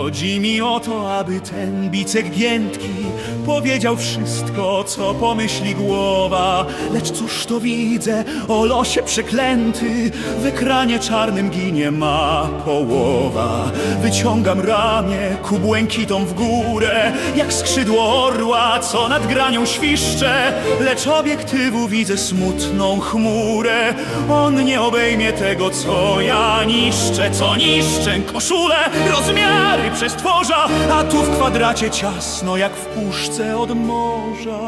Chodzi mi o to, aby ten bicek giętki powiedział wszystko, co pomyśli głowa. Lecz cóż to widzę, o losie przeklęty, w ekranie czarnym ginie ma połowa. Wyciągam ramię ku błękitom w górę, jak skrzydło orła, co nad granią świszcze. Lecz obiektywu widzę smutną chmurę. On nie obejmie tego, co ja niszczę, co niszczę. Koszulę, rozmiary przestworza, a tu w kwadracie ciasno, jak w puszce od morza.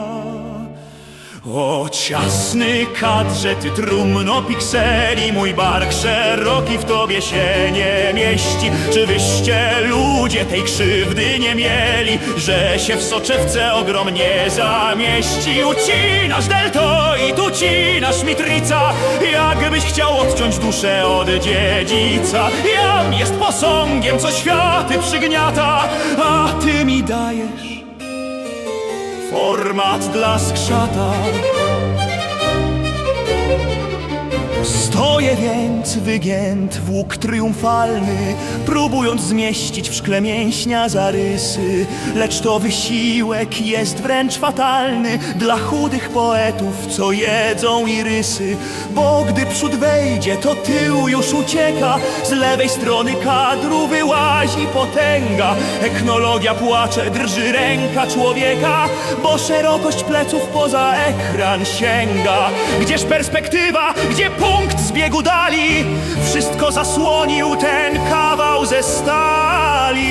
O ciasny kadrze, ty trumno pikseli, mój bark szeroki w tobie się nie mieści. Czy wyście ludzie tej krzywdy nie mieli, że się w soczewce ogromnie zamieści? Ucinasz delto i tu cinasz mitrica, jakbyś chciał odciąć duszę od dziedzica. Jam jest posągiem, co światy przygniata, a ty mi dajesz format dla skrzata. Więc wygięt triumfalny, próbując zmieścić w szkle mięśnia zarysy. Lecz to wysiłek jest wręcz fatalny dla chudych poetów, co jedzą irysy. Bo gdy przód wejdzie, to tył już ucieka, z lewej strony kadru wyłazi potęga. Eknologia płacze, drży ręka człowieka, bo szerokość pleców poza ekran sięga. Gdzież perspektywa, gdzie punkt zbiegu dali? Wszystko zasłonił ten kawał ze stali.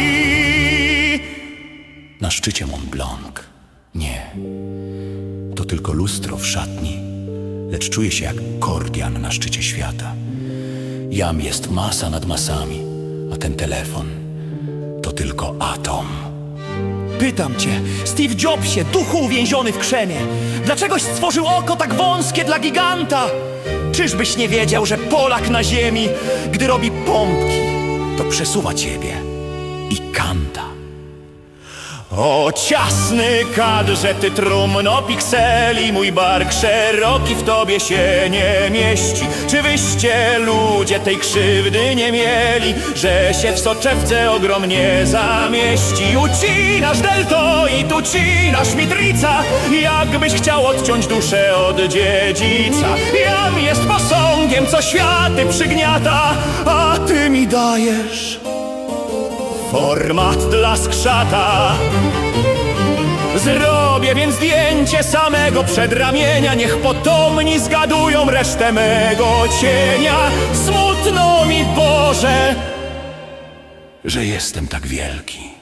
Na szczycie Mont Blanc. Nie. To tylko lustro w szatni, lecz czuję się jak kordian na szczycie świata. Jam jest masa nad masami, a ten telefon to tylko atom. Pytam cię, Steve Jobsie, duchu uwięziony w krzemie, dlaczegoś stworzył oko tak wąskie dla giganta? Czyżbyś nie wiedział, że Polak na ziemi, gdy robi pompki, To przesuwa ciebie i kanta. O ciasny kadrze, ty trumno pikseli, mój bark szeroki w tobie się nie mieści. Czy wyście ludzie tej krzywdy nie mieli, że się w soczewce ogromnie zamieści? Ucinasz delto i tu cinasz mitrica, jakbyś chciał odciąć duszę od dziedzica. Jam jest posągiem, co światy przygniata, a ty mi dajesz format dla skrzata. Zrobię więc zdjęcie samego przedramienia, niech potomni zgadują resztę mego cienia. Smutno mi Boże, Że jestem tak wielki.